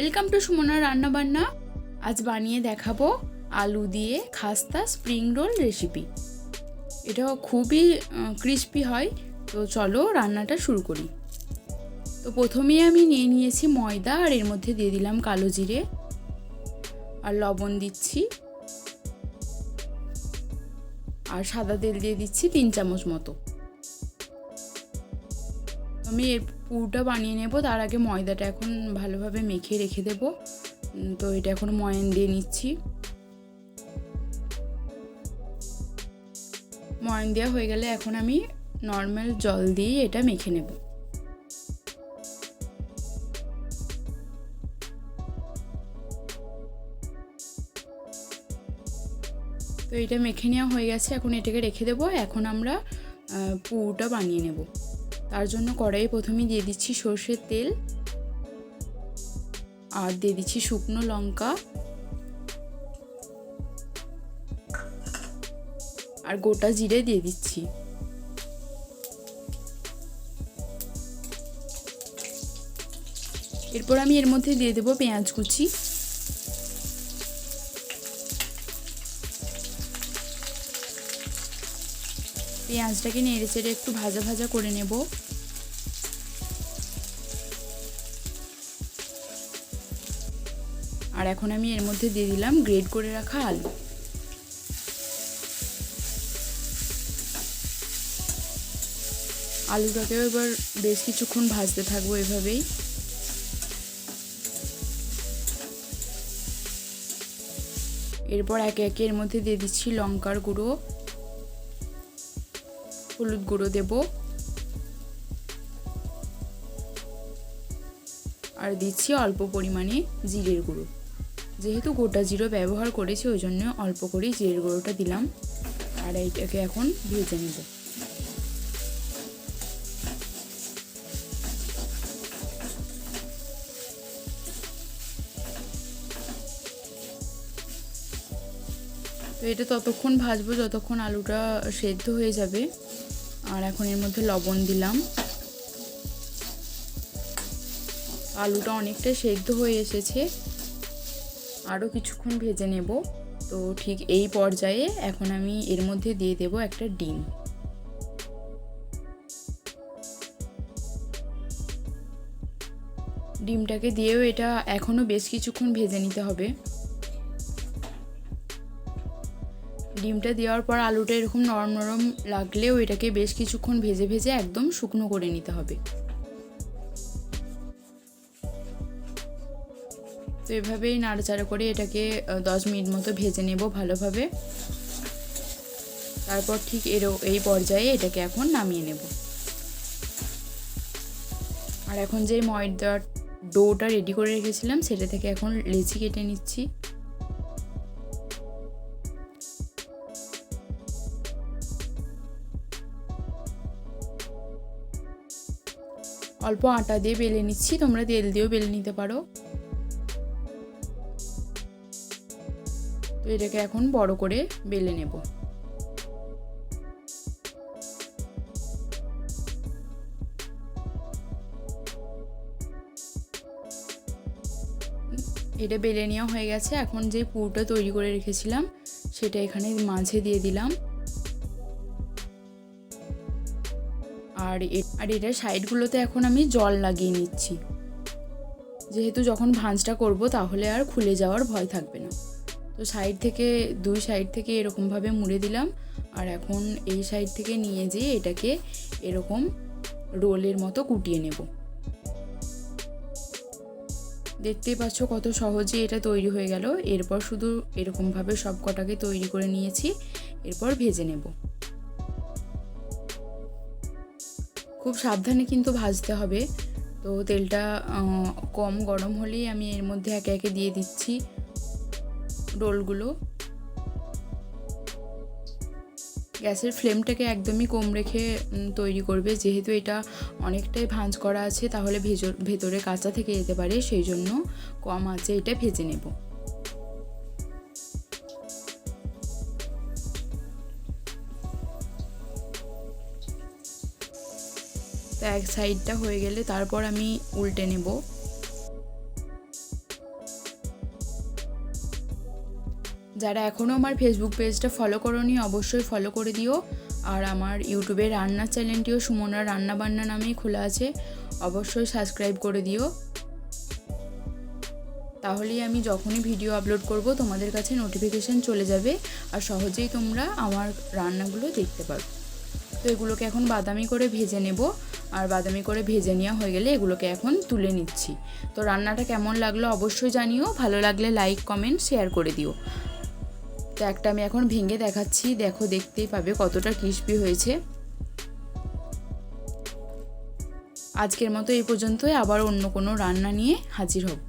Welcome to Sumana রান্নাবান্না আজ বানিয়ে দেখাবো আলু দিয়ে খাস্তা স্প্রিং রোল রেসিপি এটা খুবই ক্রিস্পি হয়। তো চলো রান্নাটা শুরু করি। তো প্রথমেই আমি নিয়ে নিয়েছি ময়দা আর এর মধ্যে দিয়ে দিলাম কালো জিরে। আর লবণ দিচ্ছি। আর সাদা তেল দিয়ে দিচ্ছি তিন চামচ মতো। আমি এর পুরটা বানিয়ে নেব, তার আগে ময়দাটা এখন ভালোভাবে মেখে রেখে দেব। তো এটা এখন ময়ান দিয়ে নিচ্ছি। ময়ান দেওয়া হয়ে গেলে এখন আমি নর্মাল জল দিয়ে এটা মেখে নেব। তো এটা মেখে নেওয়া হয়ে গেছে, এখন এটাকে রেখে দেবো। এখন আমরা পুরোটা বানিয়ে নেব। তার জন্য কড়াইয়ে প্রথমে দিয়ে দিচ্ছি সর্ষের তেল আর দিয়ে দিচ্ছি শুকনো লঙ্কা আর গোটা জিরে দিয়ে দিচ্ছি। এরপর আমি এর মধ্যে দিয়ে দেবো পেঁয়াজ কুচি। পেঁয়াজটাকে নেড়ে চেড়ে একটু ভাজা ভাজা করে নেব। আর এখন আমি এর মধ্যে দিয়ে দিলাম গ্রেড করে রাখা আলু। আলুটাকেও এবার বেশ কিছুক্ষণ ভাজতে থাকব এভাবেই। এরপর একে একে এর মধ্যে দিয়ে দিচ্ছি লঙ্কার গুঁড়ো। হলুদ গুঁড়ো দেব। আর দিচ্ছি অল্প পরিমাণে জিরের গুঁড়ো। যেহেতু গোটা জিরো ব্যবহার করেছি, ওই জন্য অল্প করেই জিরের গুঁড়োটা দিলাম। আর এইটাকে এখন ভেজে নেব। এটা ততক্ষণ ভাজবো যতক্ষণ আলুটা সেদ্ধ হয়ে যাবে। আর এখন এর মধ্যে লবণ দিলাম। আলুটা অনেকটা সেদ্ধ হয়ে এসেছে। আরও কিছুক্ষণ ভেজে নেব। তো ঠিক এই পর্যায়ে এখন আমি এর মধ্যে দিয়ে দেব একটা ডিম। ডিমটাকে দিয়েও এটা এখনও বেশ কিছুক্ষণ ভেজে নিতে হবে। ডিমটা দেওয়ার পর আলুটা এরকম নরম নরম লাগলেও এটাকে বেশ কিছুক্ষণ ভেজে ভেজে একদম শুকনো করে নিতে হবে। তো এভাবেই নাড়াচাড়া করে এটাকে দশ মিনিট মতো ভেজে নেব ভালোভাবে। তারপর ঠিক এর এই পর্যায়ে এটাকে এখন নামিয়ে নেব। আর এখন যে ময়দার ডোটা রেডি করে রেখেছিলাম, সেটা থেকে এখন লেচি কেটে নিচ্ছি। অল্প আটা দিয়ে বেলে নিচ্ছি, তোমরা তেল দিয়েও বেলে নিতে পারো। তো এটাকে এখন বড় করে বেলে নেব। এটা বেলে নেওয়া হয়ে গেছে। এখন যে পুরটা তৈরি করে রেখেছিলাম, সেটা এখানে মাঝে দিয়ে দিলাম। আর আর এটার সাইডগুলোতে এখন আমি জল লাগিয়ে নিচ্ছি। যেহেতু যখন ভাঁজটা করব তাহলে আর খুলে যাওয়ার ভয় থাকবে না। তো সাইড থেকে, দুই সাইড থেকে এরকমভাবে মুড়ে দিলাম। আর এখন এই সাইড থেকে নিয়ে যেয়ে এটাকে এরকম রোলের মতো কুটিয়ে নেব। দেখতেই পাচ্ছ কত সহজে এটা তৈরি হয়ে গেল। এরপর শুধু এরকমভাবে সব কটাকে তৈরি করে নিয়েছি। এরপর ভেজে নেব। খুব সাবধানে কিন্তু ভাজতে হবে। তো তেলটা কম গরম হলেই আমি এর মধ্যে একে একে দিয়ে দিচ্ছি রোলগুলো। গ্যাসের ফ্লেমটাকে একদমই কম রেখে তৈরি করবে। যেহেতু এটা অনেকটাই ভাঁজ করা আছে, তাহলে ভেজর ভেতরে কাঁচা থেকে যেতে পারে, সেই জন্য কম আছে এটা ভেজে নেব। তো এক সাইডটা হয়ে গেলে তারপর আমি উল্টে নেব। যারা এখনও আমার ফেসবুক পেজটা ফলো করনি, অবশ্যই ফলো করে দিও। আর আমার ইউটিউবে রান্নার চ্যানেলটিও সুমনার রান্নাবান্না নামেই খোলা আছে, অবশ্যই সাবস্ক্রাইব করে দিও। তাহলেই আমি যখনই ভিডিও আপলোড করব, তোমাদের কাছে নোটিফিকেশান চলে যাবে আর সহজেই তোমরা আমার রান্নাগুলো দেখতে পাবে। তো এগুলোকে এখন বাদামি করে ভেজে নেব। আর বাদামি করে ভেজে নেওয়া হয়ে গেলে এগুলোকে এখন তুলে নিচ্ছি। তো রান্নাটা কেমন লাগল অবশ্যই জানিও, ভালো লাগলে লাইক কমেন্ট শেয়ার করে দিও। তো একটা আমি এখন ভেঙে দেখাচ্ছি, দেখো দেখতেই পাবে কতটা ক্রিস্পি হয়েছে। আজকের মতো এই পর্যন্তই, আবার অন্য কোনো রান্না নিয়ে হাজির হব।